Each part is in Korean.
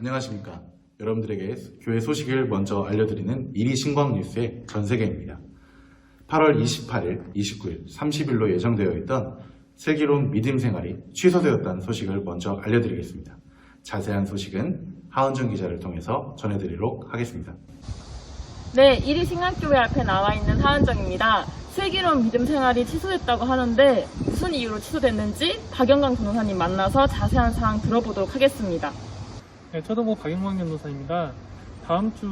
안녕하십니까. 여러분들에게 교회 소식을 먼저 알려드리는 미리 신광 뉴스의 전세계입니다. 8월 28일, 29일, 30일로 예정되어 있던 슬기로운 믿음 생활이 취소되었다는 소식을 먼저 알려드리겠습니다. 자세한 소식은 하은준 기자를 통해서 전해드리도록 하겠습니다. 네, 1위 신강교회 앞에 나와 있는 하은정입니다. 슬기로운 믿음 생활이 취소됐다고 하는데 무슨 이유로 취소됐는지 박영강 변호사님 만나서 자세한 사항 들어보도록 하겠습니다. 네, 뭐 박영광 변호사입니다. 다음 주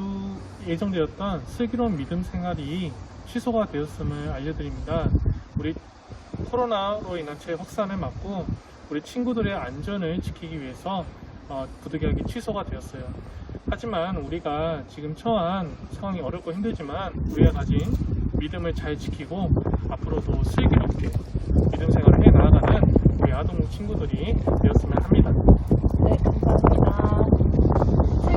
예정되었던 슬기로운 믿음 생활이 취소가 되었음을 알려드립니다. 우리 코로나로 인한 재확산을 막고 우리 친구들의 안전을 지키기 위해서 어, 부득이하게 취소가 되었어요. 하지만 우리가 지금 처한 상황이 어렵고 힘들지만 우리가 가진 믿음을 잘 지키고 앞으로도 슬기롭게 믿음 생활을 해 나아가는 우리 아동부 친구들이 되었으면 합니다. 네, 감사합니다.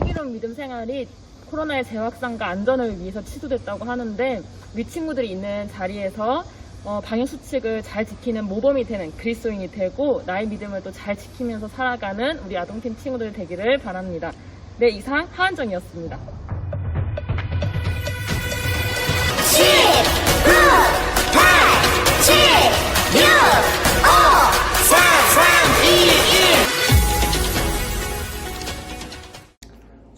슬기로운 믿음 생활이 코로나의 재확산과 안전을 위해서 취소됐다고 하는데 우리 친구들이 있는 자리에서 어, 방역 수칙을 잘 지키는 모범이 되는 그리스도인이 되고 나의 믿음을 또 잘 지키면서 살아가는 우리 아동팀 친구들 되기를 바랍니다. 네, 이상 하은정이었습니다. 7, 9, 8, 7, 6,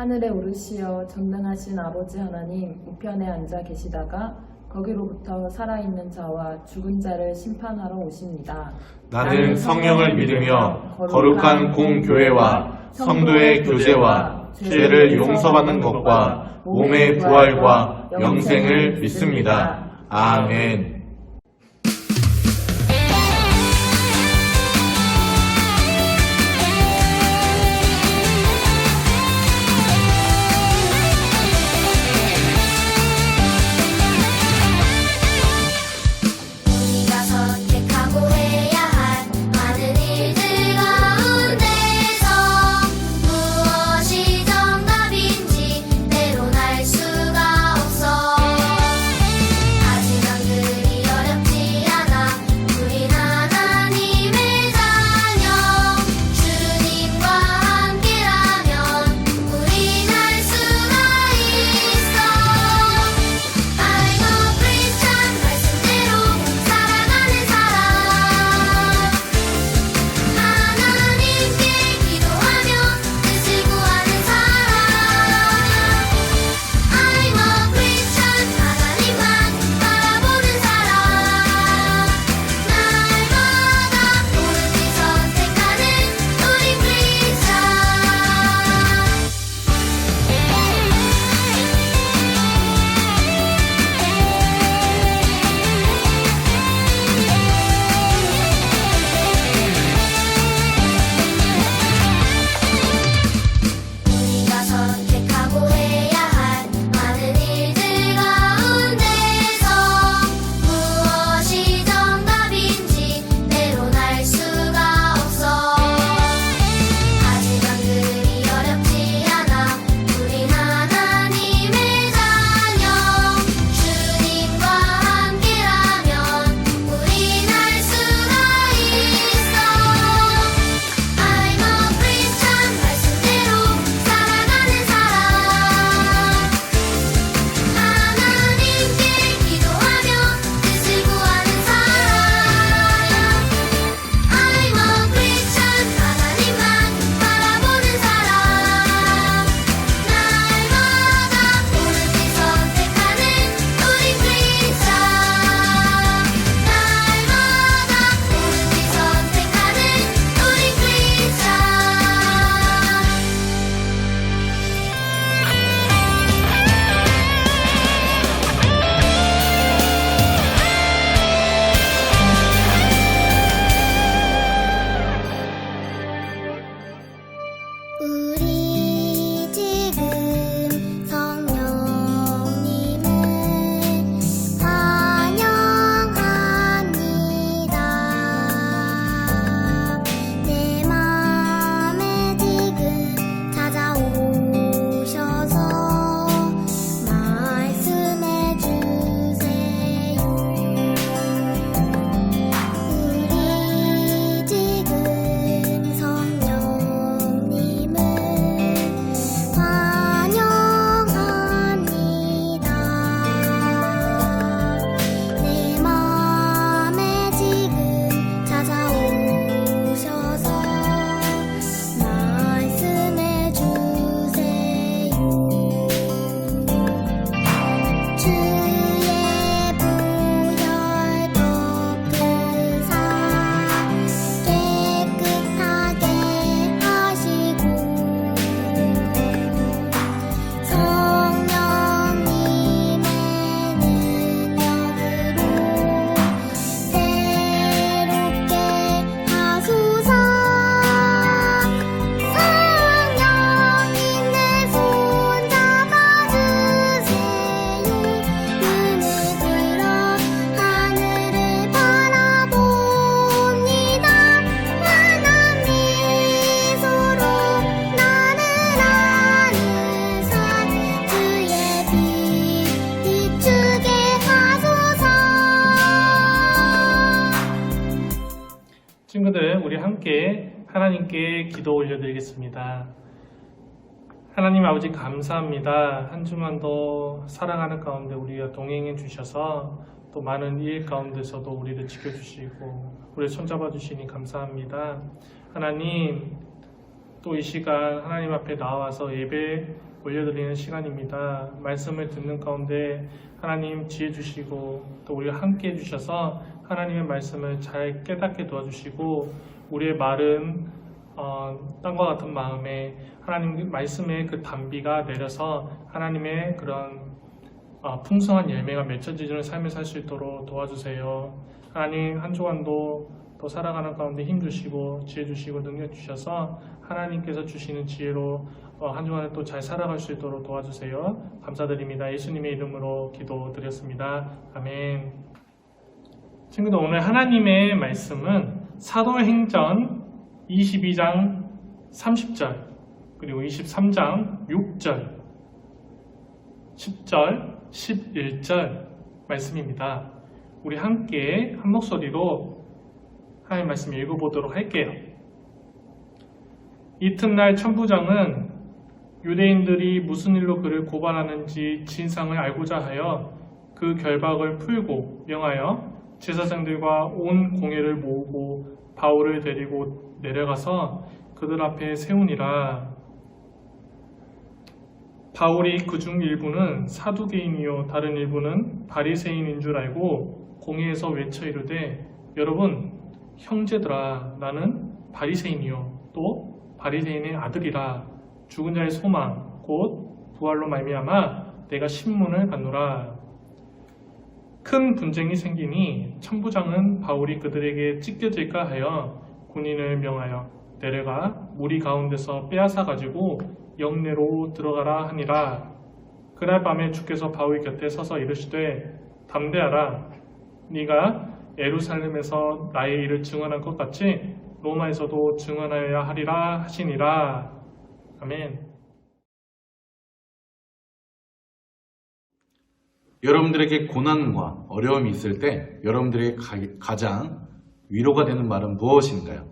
하늘에 오르시어 전능하신 아버지 하나님 우편에 앉아 계시다가 거기로부터 살아있는 자와 죽은 자를 심판하러 오십니다. 나는 성령을 믿으며 거룩한 공교회와 성도의 교제와 죄를 용서받는 것과 몸의 부활과 영생을 믿습니다. 아멘. 기도 올려드리겠습니다. 하나님 아버지 감사합니다. 한 주만도 살아가는 가운데 우리가 동행해 주셔서 또 많은 일 가운데서도 우리를 지켜주시고 우리를 손잡아 주시니 감사합니다. 하나님 또 이 시간 하나님 앞에 나와서 예배 올려드리는 시간입니다. 말씀을 듣는 가운데 하나님 지혜 주시고 또 우리가 함께 해주셔서 하나님의 말씀을 잘 깨닫게 도와주시고 우리의 말은 어, 땅과 같은 마음에 하나님 말씀의 그 단비가 내려서 하나님의 그런 어, 풍성한 열매가 맺혀지는 삶을 살 수 있도록 도와주세요. 하나님 한 주간도 또 살아가는 가운데 힘 주시고 지혜 주시고 능력 주셔서 하나님께서 주시는 지혜로 어, 한 주간을 또 잘 살아갈 수 있도록 도와주세요. 감사드립니다. 예수님의 이름으로 기도드렸습니다. 아멘. 친구들 오늘 하나님의 말씀은 사도행전 22장 30절 그리고 23장 6절 10절 11절 말씀입니다. 우리 함께 한 목소리로 하나님 말씀 읽어보도록 할게요. 이튿날 천부장은 유대인들이 무슨 일로 그를 고발하는지 진상을 알고자 하여 그 결박을 풀고 명하여 제사장들과 온 공회를 모으고 바울을 데리고 내려가서 그들 앞에 세우니라. 바울이 그 중 일부는 사두개인이요. 다른 일부는 바리새인인 줄 알고 공회에서 외쳐 이르되 여러분 형제들아 나는 바리새인이요. 또 바리새인의 아들이라. 죽은 자의 소망 곧 부활로 말미암아 내가 신문을 받노라. 큰 분쟁이 생기니 천부장은 바울이 그들에게 찢겨질까 하여 군인을 명하여 내려가 무리 가운데서 빼앗아 가지고 영내로 들어가라 하니라. 그날 밤에 주께서 바울 곁에 서서 이르시되 담대하라. 네가 예루살렘에서 나의 일을 증언한 것 같이 로마에서도 증언하여야 하리라 하시니라. 아멘. 여러분들에게 고난과 어려움이 있을 때 여러분들에게 가, 장 위로가 되는 말은 무엇인가요?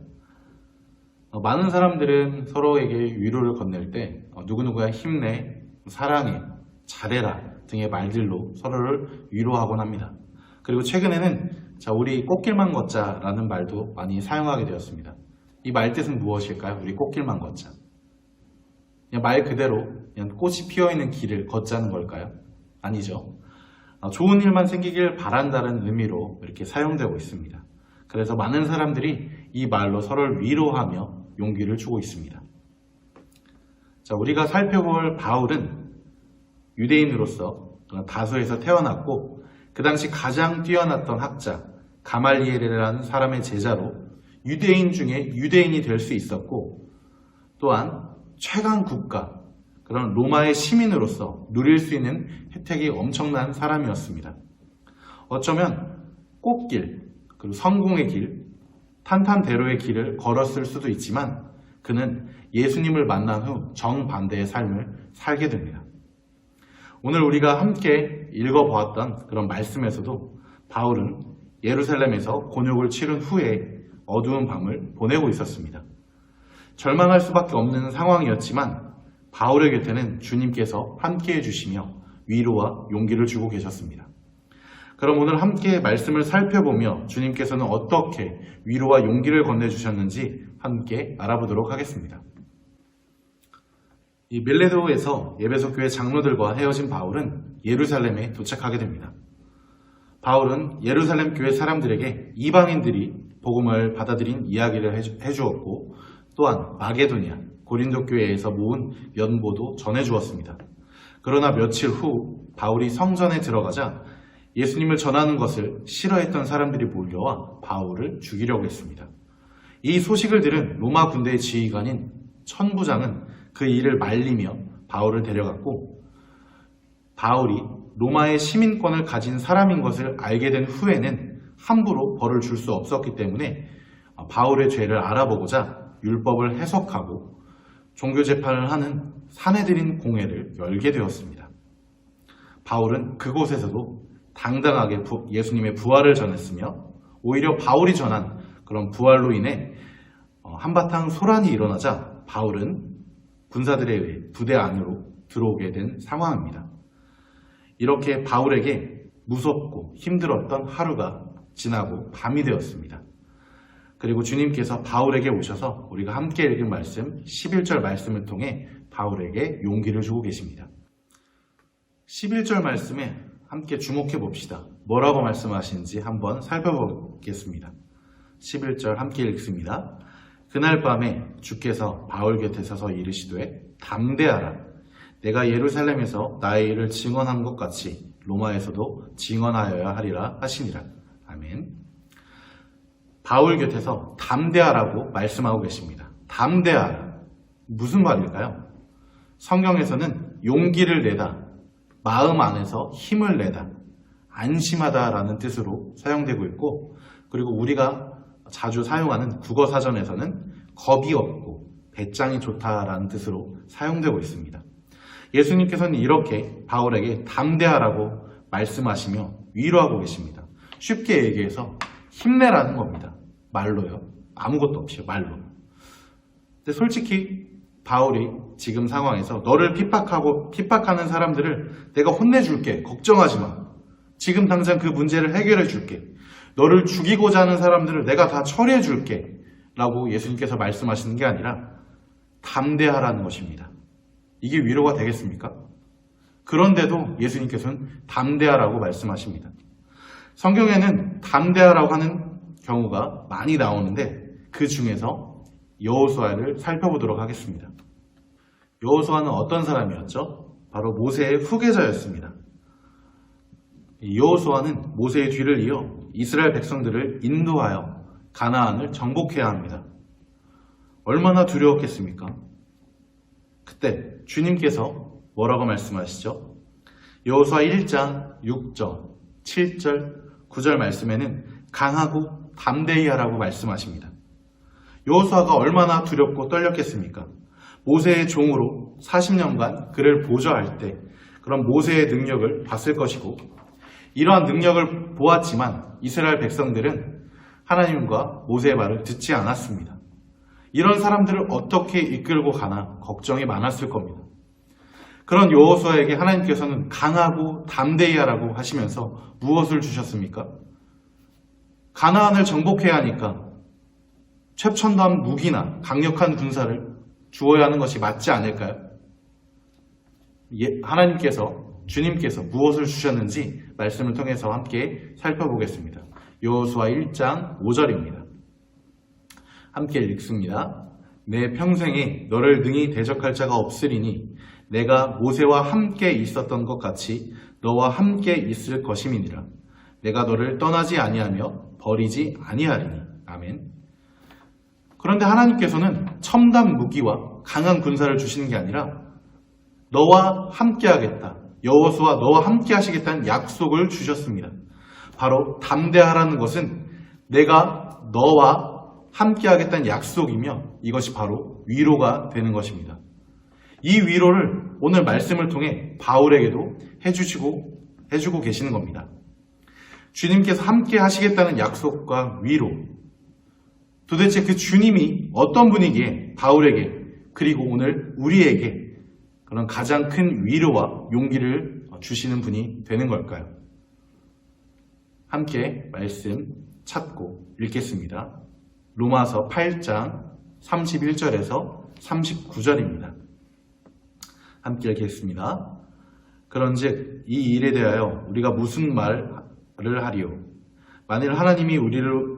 어, 많은 사람들은 서로에게 위로를 건넬 때 어, 누구누구야 힘내, 사랑해, 잘해라 등의 말들로 서로를 위로하곤 합니다. 그리고 최근에는 자 우리 꽃길만 걷자 라는 말도 많이 사용하게 되었습니다. 이 말 뜻은 무엇일까요? 우리 꽃길만 걷자. 말 그대로 그냥 꽃이 피어있는 길을 걷자는 걸까요? 아니죠. 어, 좋은 일만 생기길 바란다는 의미로 이렇게 사용되고 있습니다. 그래서 많은 사람들이 이 말로 서로를 위로하며 용기를 주고 있습니다. 자, 우리가 살펴볼 바울은 유대인으로서 다소에서 태어났고 그 당시 가장 뛰어났던 학자 가말리엘이라는 사람의 제자로 유대인 중에 유대인이 될 수 있었고 또한 최강 국가 그런 로마의 시민으로서 누릴 수 있는 혜택이 엄청난 사람이었습니다. 어쩌면 꽃길, 그리고 성공의 길, 탄탄대로의 길을 걸었을 수도 있지만 그는 예수님을 만난 후 정반대의 삶을 살게 됩니다. 오늘 우리가 함께 읽어보았던 그런 말씀에서도 바울은 예루살렘에서 곤욕을 치른 후에 어두운 밤을 보내고 있었습니다. 절망할 수밖에 없는 상황이었지만 바울의 곁에는 주님께서 함께 해 주시며 위로와 용기를 주고 계셨습니다. 그럼 오늘 함께 말씀을 살펴보며 주님께서는 어떻게 위로와 용기를 건네주셨는지 함께 알아보도록 하겠습니다. 이 밀레도에서 예배소 교회 장로들과 헤어진 바울은 예루살렘에 도착하게 됩니다. 바울은 예루살렘 교회 사람들에게 이방인들이 복음을 받아들인 이야기를 해주었고 또한 마게도니아, 고린도 교회에서 모은 연보도 전해주었습니다. 그러나 며칠 후 바울이 성전에 들어가자 예수님을 전하는 것을 싫어했던 사람들이 몰려와 바울을 죽이려고 했습니다. 이 소식을 들은 로마 군대의 지휘관인 천부장은 그 일을 말리며 바울을 데려갔고 바울이 로마의 시민권을 가진 사람인 것을 알게 된 후에는 함부로 벌을 줄 수 없었기 때문에 바울의 죄를 알아보고자 율법을 해석하고 종교 재판을 하는 사내들인 공회를 열게 되었습니다. 바울은 그곳에서도 당당하게 부, 예수님의 부활을 전했으며 오히려 바울이 전한 그런 부활로 인해 어, 한바탕 소란이 일어나자 바울은 군사들에 의해 부대 안으로 들어오게 된 상황입니다. 이렇게 바울에게 무섭고 힘들었던 하루가 지나고 밤이 되었습니다. 그리고 주님께서 바울에게 오셔서 우리가 함께 읽은 말씀 11절 말씀을 통해 바울에게 용기를 주고 계십니다. 11절 말씀에 함께 주목해 봅시다. 뭐라고 말씀하시는지 한번 살펴보겠습니다. 11절 함께 읽습니다. 그날 밤에 주께서 바울 곁에 서서 이르시되 담대하라. 내가 예루살렘에서 나의 일을 증언한 것 같이 로마에서도 증언하여야 하리라 하시니라. 아멘. 바울 곁에서 담대하라고 말씀하고 계십니다. 담대하라. 무슨 말일까요? 성경에서는 용기를 내다, 마음 안에서 힘을 내다, 안심하다라는 뜻으로 사용되고 있고, 그리고 우리가 자주 사용하는 국어 사전에서는 겁이 없고 배짱이 좋다라는 뜻으로 사용되고 있습니다. 예수님께서는 이렇게 바울에게 담대하라고 말씀하시며 위로하고 계십니다. 쉽게 얘기해서 힘내라는 겁니다. 말로요. 아무것도 없이요. 말로. 근데 솔직히 바울이 지금 상황에서 너를 핍박하고 핍박하는 사람들을 내가 혼내줄게. 걱정하지 마. 지금 당장 그 문제를 해결해 줄게. 너를 죽이고자 하는 사람들을 내가 다 처리해 줄게. 라고 예수님께서 말씀하시는 게 아니라 담대하라는 것입니다. 이게 위로가 되겠습니까? 그런데도 예수님께서는 담대하라고 말씀하십니다. 성경에는 담대하라고 하는 경우가 많이 나오는데 그 중에서 여호수아를 살펴보도록 하겠습니다. 여호수아는 어떤 사람이었죠? 바로 모세의 후계자였습니다. 이 여호수아는 모세의 뒤를 이어 이스라엘 백성들을 인도하여 가나안을 정복해야 합니다. 얼마나 두려웠겠습니까? 그때 주님께서 뭐라고 말씀하시죠? 여호수아 1장 6절, 7절, 9절 말씀에는 강하고 담대히 하라고 말씀하십니다. 여호수아가 얼마나 두렵고 떨렸겠습니까? 모세의 종으로 40년간 그를 보좌할 때 그런 모세의 능력을 봤을 것이고 이러한 능력을 보았지만 이스라엘 백성들은 하나님과 모세의 말을 듣지 않았습니다. 이런 사람들을 어떻게 이끌고 가나 걱정이 많았을 겁니다. 그런 여호수아에게 하나님께서는 강하고 담대히 하라고 하시면서 무엇을 주셨습니까? 가나안을 정복해야 하니까 최첨단 무기나 강력한 군사를 주어야 하는 것이 맞지 않을까요? 예, 하나님께서 주님께서 무엇을 주셨는지 말씀을 통해서 함께 살펴보겠습니다. 여호수아 1장 5절입니다. 함께 읽습니다. 내 평생에 너를 능히 대적할 자가 없으리니 내가 모세와 함께 있었던 것 같이 너와 함께 있을 것임이니라. 내가 너를 떠나지 아니하며 버리지 아니하리니. 아멘. 그런데 하나님께서는 첨단 무기와 강한 군사를 주시는 게 아니라 너와 함께 하겠다. 여호수와 너와 함께 하시겠다는 약속을 주셨습니다. 바로 담대하라는 것은 내가 너와 함께 하겠다는 약속이며 이것이 바로 위로가 되는 것입니다. 이 위로를 오늘 말씀을 통해 바울에게도 해주시고 해주고 계시는 겁니다. 주님께서 함께 하시겠다는 약속과 위로. 도대체 그 주님이 어떤 분이기에 바울에게 그리고 오늘 우리에게 그런 가장 큰 위로와 용기를 주시는 분이 되는 걸까요? 함께 말씀 찾고 읽겠습니다. 로마서 8장 31절에서 39절입니다. 함께 읽겠습니다. 그런즉 이 일에 대하여 우리가 무슨 말을 하리요? 만일 하나님이 우리를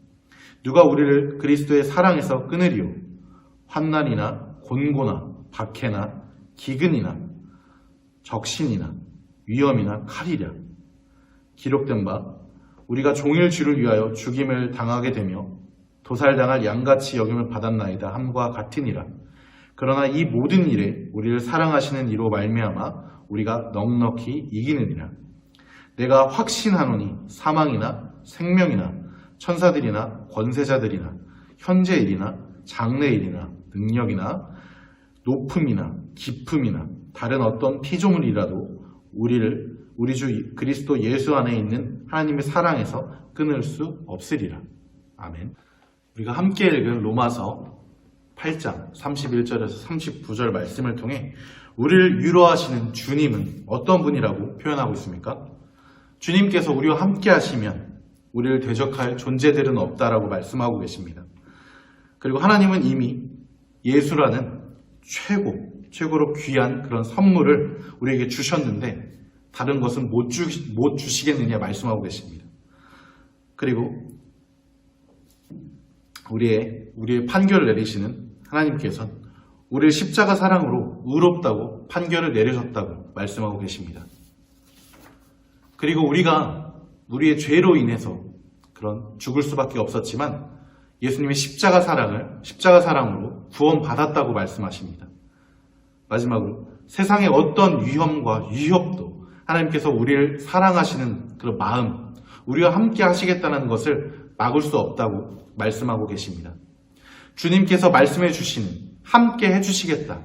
누가 우리를 그리스도의 사랑에서 끊으리요 환난이나 곤고나 박해나 기근이나 적신이나 위험이나 칼이랴 기록된 바 우리가 종일 주를 위하여 죽임을 당하게 되며 도살당할 양같이 여김을 받았나이다 함과 같으니라. 그러나 이 모든 일에 우리를 사랑하시는 이로 말미암아 우리가 넉넉히 이기느니라. 내가 확신하노니 사망이나 생명이나 천사들이나 권세자들이나 현재 일이나 장래 일이나 능력이나 높음이나 깊음이나 다른 어떤 피조물이라도 우리를 우리 주 그리스도 예수 안에 있는 하나님의 사랑에서 끊을 수 없으리라. 아멘. 우리가 함께 읽은 로마서 8장 31절에서 39절 말씀을 통해 우리를 위로하시는 주님은 어떤 분이라고 표현하고 있습니까? 주님께서 우리와 함께 하시면 우리를 대적할 존재들은 없다라고 말씀하고 계십니다. 그리고 하나님은 이미 예수라는 최고, 최고로 귀한 그런 선물을 우리에게 주셨는데 다른 것은 못, 주, 못 주시겠느냐 말씀하고 계십니다. 그리고 우리의, 우리의 판결을 내리시는 하나님께서는 우리를 십자가 사랑으로 의롭다고 판결을 내리셨다고 말씀하고 계십니다. 그리고 우리가 우리의 죄로 인해서 그런 죽을 수밖에 없었지만 예수님의 십자가 사랑을 십자가 사랑으로 구원받았다고 말씀하십니다. 마지막으로 세상의 어떤 위험과 위협도 하나님께서 우리를 사랑하시는 그런 마음, 우리와 함께 하시겠다는 것을 막을 수 없다고 말씀하고 계십니다. 주님께서 말씀해 주시는 함께 해 주시겠다,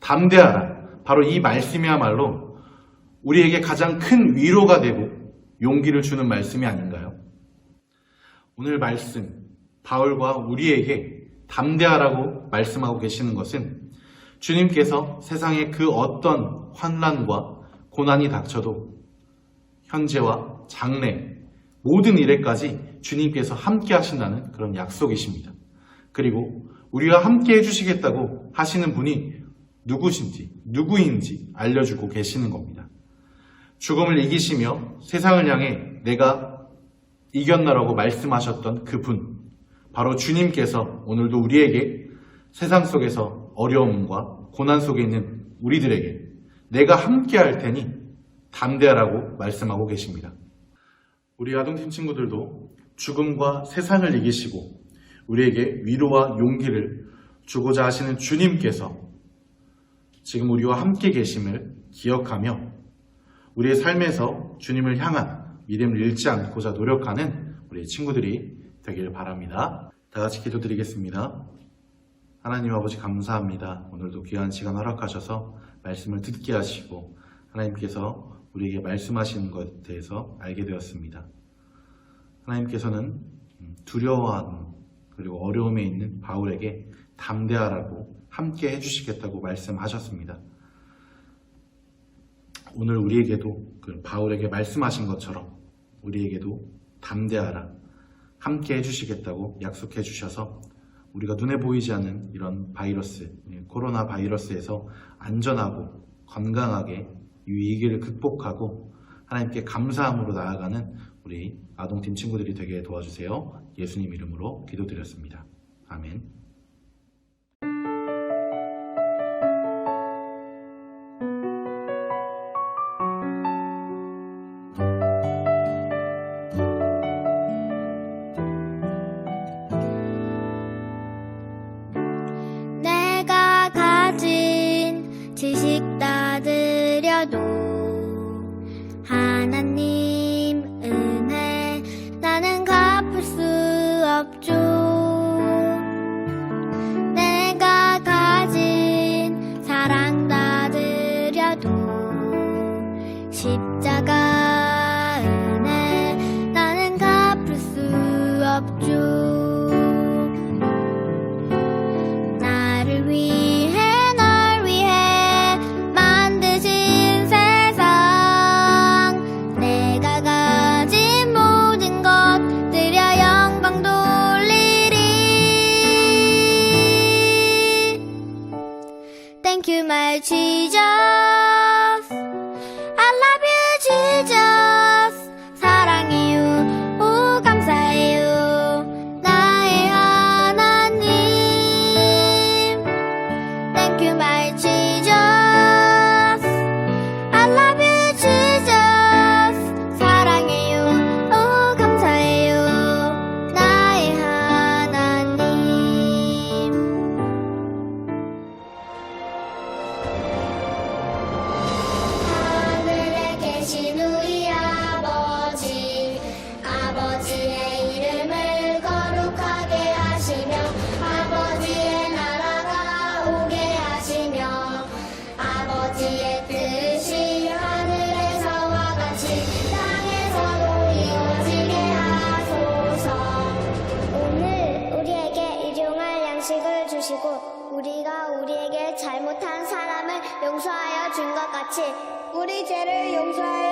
담대하라. 바로 이 말씀이야말로 우리에게 가장 큰 위로가 되고 용기를 주는 말씀이 아닌가요? 오늘 말씀, 바울과 우리에게 담대하라고 말씀하고 계시는 것은 주님께서 세상의 그 어떤 환란과 고난이 닥쳐도 현재와 장래 모든 일에까지 주님께서 함께 하신다는 그런 약속이십니다. 그리고 우리와 함께 해주시겠다고 하시는 분이 누구신지, 누구인지 알려주고 계시는 겁니다. 죽음을 이기시며 세상을 향해 내가 이겼나라고 말씀하셨던 그분, 바로 주님께서 오늘도 우리에게 세상 속에서 어려움과 고난 속에 있는 우리들에게 내가 함께 할 테니 담대하라고 말씀하고 계십니다. 우리 아동팀 친구들도 죽음과 세상을 이기시고 우리에게 위로와 용기를 주고자 하시는 주님께서 지금 우리와 함께 계심을 기억하며 우리의 삶에서 주님을 향한 믿음을 잃지 않고자 노력하는 우리 친구들이 되기를 바랍니다. 다 같이 기도드리겠습니다. 하나님 아버지 감사합니다. 오늘도 귀한 시간 허락하셔서 말씀을 듣게 하시고 하나님께서 우리에게 말씀하시는 것에 대해서 알게 되었습니다. 하나님께서는 두려워하는 그리고 어려움에 있는 바울에게 담대하라고 함께 해주시겠다고 말씀하셨습니다. 오늘 우리에게도 그 바울에게 말씀하신 것처럼 우리에게도 담대하라 함께 해주시겠다고 약속해 주셔서 우리가 눈에 보이지 않는 이런 바이러스, 예, 코로나 바이러스에서 안전하고 건강하게 이 위기를 극복하고 하나님께 감사함으로 나아가는 우리 아동팀 친구들이 되게 도와주세요. 예수님 이름으로 기도드렸습니다. 아멘. 같이 우리 죄를 용서해